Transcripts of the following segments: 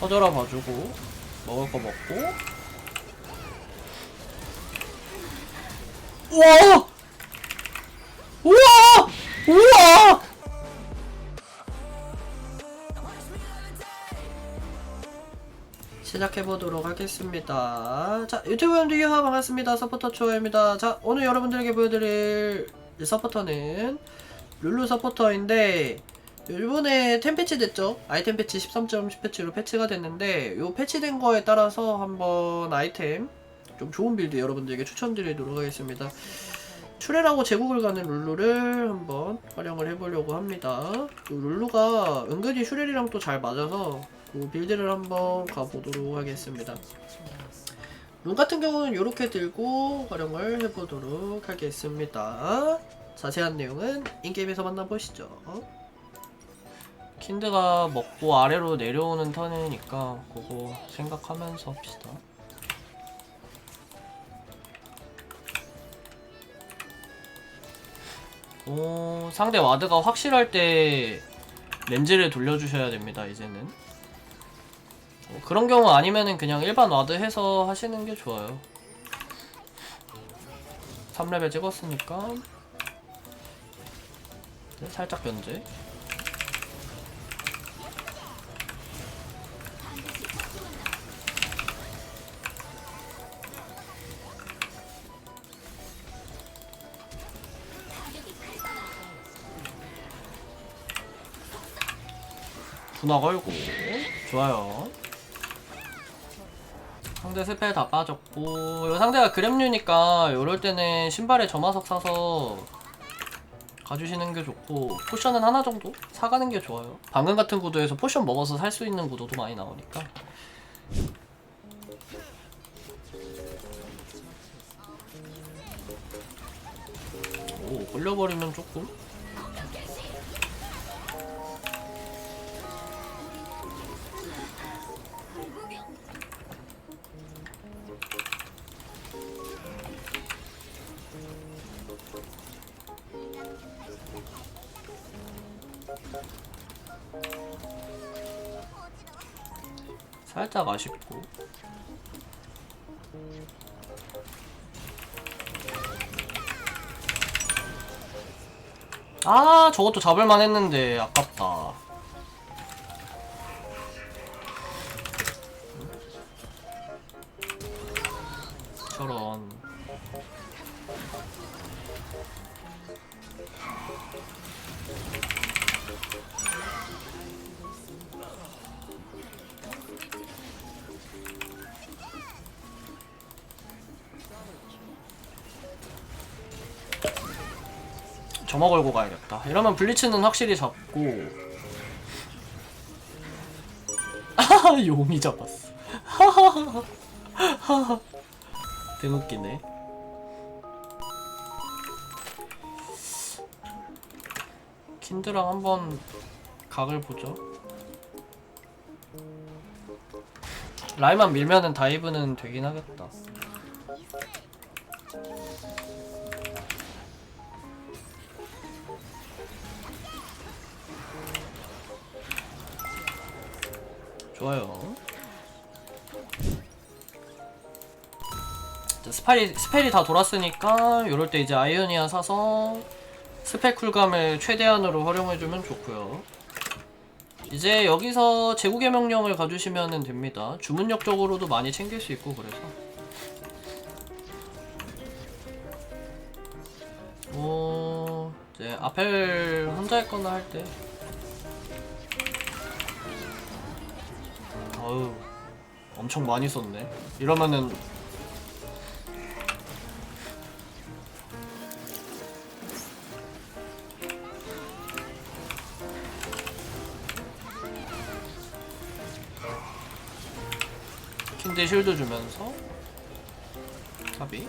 터져라 봐주고 먹을 거 먹고 우와! 우와! 우와! 시작해보도록 하겠습니다. 자, 유튜브 유하 반갑습니다. 서포터 초입니다. 자, 오늘 여러분들에게 보여드릴 서포터는 룰루 서포터인데 이번에 템 패치 됐죠? 아이템 패치 13.10 패치로 패치가 됐는데 요 패치된 거에 따라서 한번 아이템 좀 좋은 빌드 여러분들에게 추천드리도록 하겠습니다. 출혈하고 제국을 가는 룰루를 한번 활용을 해보려고 합니다. 요 룰루가 은근히 슈렐이랑 또 잘 맞아서 그 빌드를 한번 가보도록 하겠습니다. 룬 같은 경우는 이렇게 들고 활용을 해보도록 하겠습니다. 자세한 내용은 인게임에서 만나보시죠. 킨드가 먹고 아래로 내려오는 턴이니까 그거 생각하면서 합시다. 오, 상대 와드가 확실할 때 렌즈를 돌려주셔야 됩니다, 이제는. 어, 그런 경우 아니면은 그냥 일반 와드 해서 하시는 게 좋아요. 3레벨 찍었으니까. 네, 살짝 견제. 분화 걸고. 좋아요. 상대 스펠 다 빠졌고. 요 상대가 그램류니까 요럴 때는 신발에 점화석 사서 가주시는 게 좋고 포션은 하나 정도? 사가는 게 좋아요. 방금 같은 구도에서 포션 먹어서 살 수 있는 구도도 많이 나오니까. 오 걸려버리면 조금 살짝 아쉽고. 아 저것도 잡을만 했는데 아깝다. 저런 점화 걸고 가야겠다. 이러면 블리츠는 확실히 잡고. 아, 용이 잡았어. 대웃기네. 킨드랑 한번 각을 보죠. 라이만 밀면은 다이브는 되긴 하겠다. 좋아요. 자, 스펠이, 스펠이 다 돌았으니까 요럴 때 이제 아이오니아 사서 스펠 쿨감을 최대한으로 활용해주면 좋고요. 이제 여기서 제국의 명령을 가주시면 됩니다. 주문력적으로도 많이 챙길 수 있고 그래서 오 이제 아펠 혼자 있거나 할 때 어우 엄청 많이 썼네. 이러면은 킨드 실드 주면서? 카비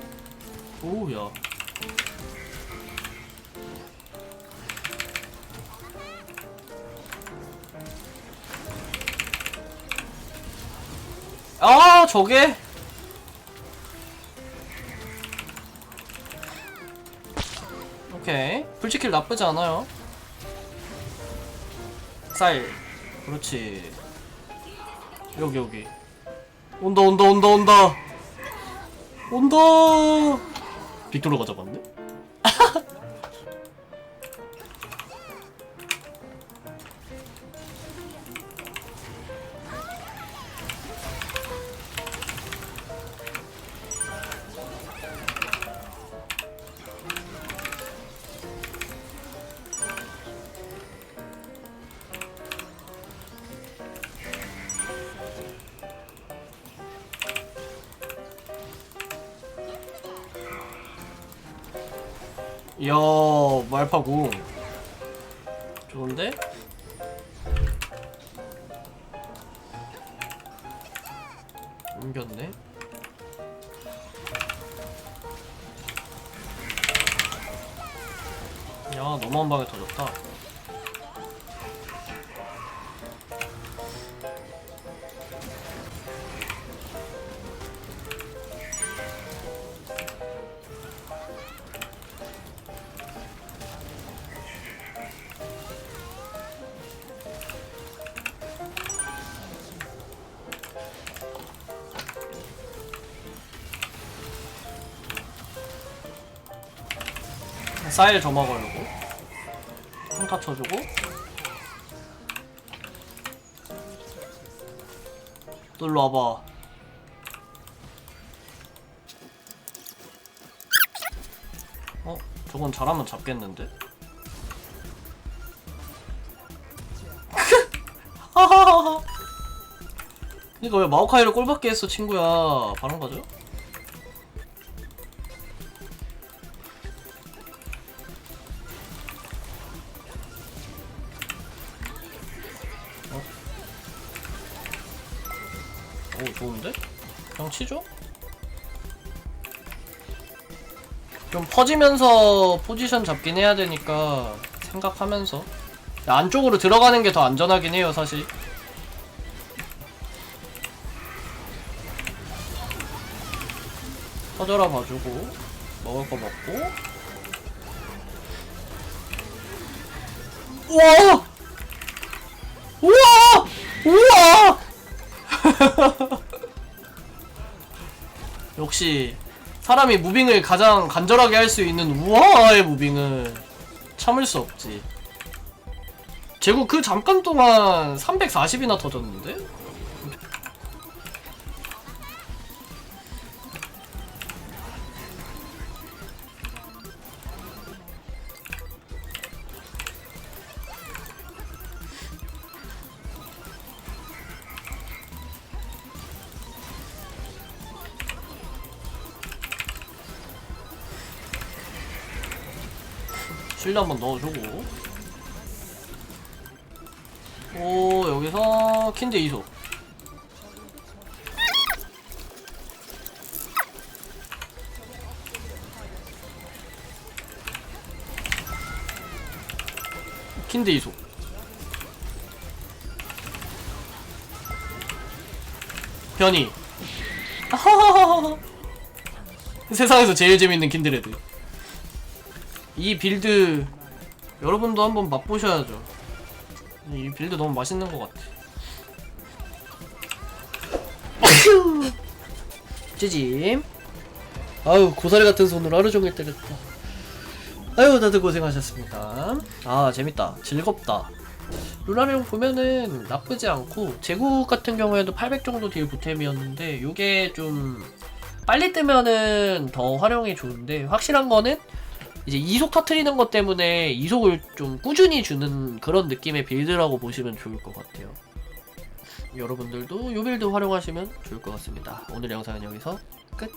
오우야 아 저게? 오케이. 불치킬 나쁘지 않아요. 쌀. 그렇지. 여기 여기. 온다 온다 온다 온다. 온다! 빅토르가 잡았네 이야 말파고 좋은데? 옮겼네. 야 너무 한 방에 터졌다 쌀 점화걸고 평타 쳐주고 또 일로 와봐 어? 저건 잘하면 잡겠는데? 그니까 왜 마오카이를 꼴받게 했어 친구야 바람 가죠? 오 좋은데? 그냥 치죠? 좀 퍼지면서 포지션 잡긴 해야 되니까 생각하면서. 야, 안쪽으로 들어가는 게 더 안전하긴 해요 사실. 터져라 봐주고 먹을 거 먹고. 우와! 우와! 우와 역시 사람이 무빙을 가장 간절하게 할 수 있는 우아의 무빙은 참을 수 없지. 제국 그 잠깐 동안 340이나 터졌는데? 실드 한번 넣어주고. 오 여기서 킨드 이소. 킨드 이소. 변이. 세상에서 제일 재밌는 킨드레드 이 빌드 여러분도 한번 맛보셔야죠. 이 빌드 너무 맛있는 것 같아. 찌짐. 아유 고사리 같은 손으로 하루 종일 때렸다. 아유 다들 고생하셨습니다. 아 재밌다. 즐겁다. 루라를 보면은 나쁘지 않고 제국 같은 경우에도 800 정도 딜 보템이었는데 요게 좀 빨리 뜨면은 더 활용이 좋은데 확실한 거는 이제 이속 터트리는 것 때문에 이속을 좀 꾸준히 주는 그런 느낌의 빌드라고 보시면 좋을 것 같아요. 여러분들도 요 빌드 활용하시면 좋을 것 같습니다. 오늘 영상은 여기서 끝!